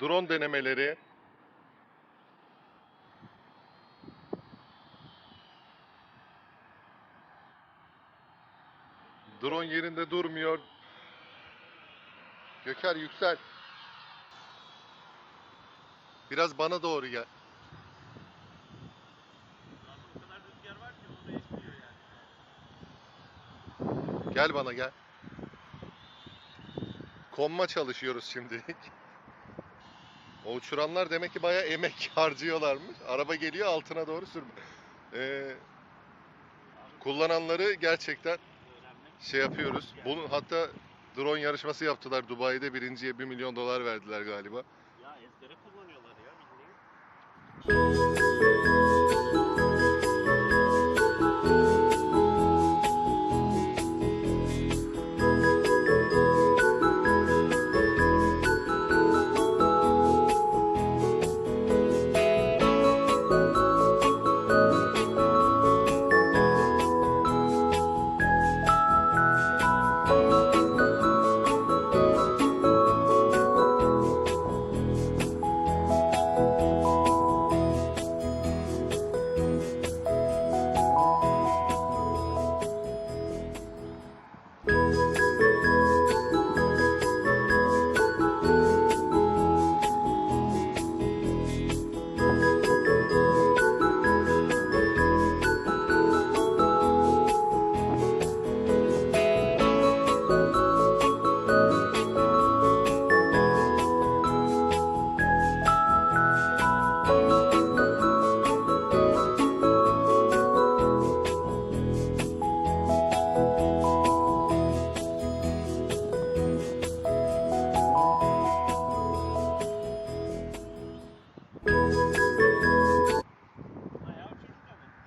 Drone denemeleri. Drone yerinde durmuyor. Göker yüksel. Biraz bana doğru gel. Gel bana gel. Konma çalışıyoruz şimdilik. O uçuranlar demek ki bayağı emek harcıyorlarmış. Araba geliyor altına doğru sürme. Ee, kullananları gerçekten şey yapıyoruz. Bunun hatta drone yarışması yaptılar Dubai'de birinciye 1 milyon dolar verdiler galiba.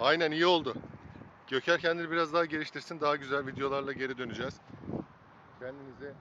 Aynen iyi oldu. Göker kendini biraz daha geliştirsin. Daha güzel videolarla geri döneceğiz. Kendinize